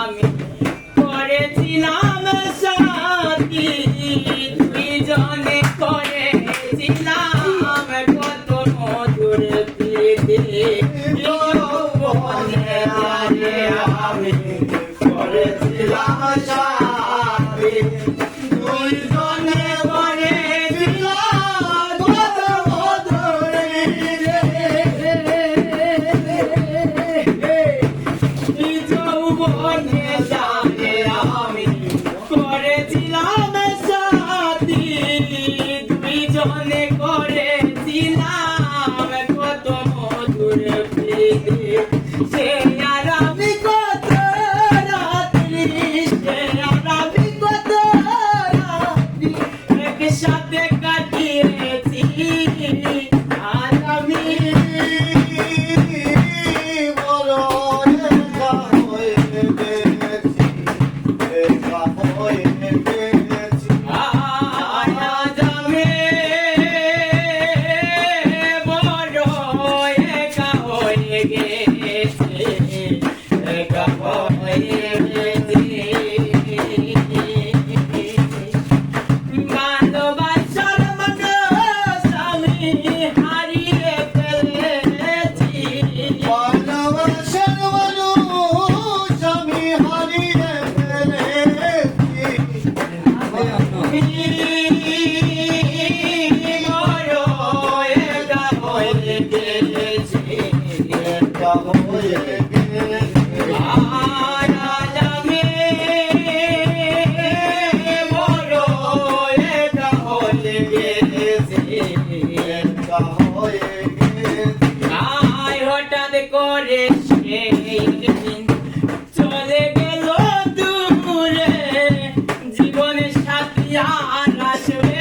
আমি করেছিলাম সাথী তুই জনে করেছিলাম। কত মধুর আমি করেছিলাম করেছিলাম। কত মধুর সে llegué. Yeah, I'm not sure.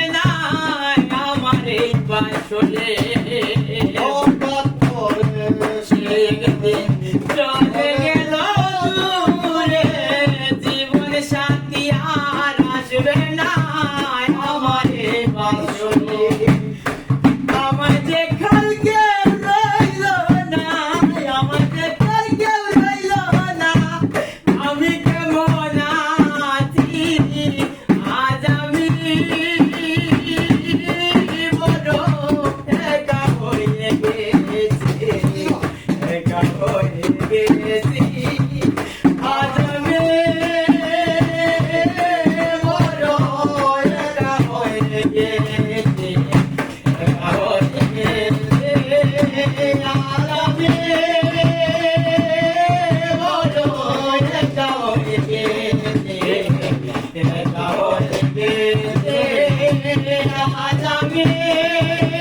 Yeah.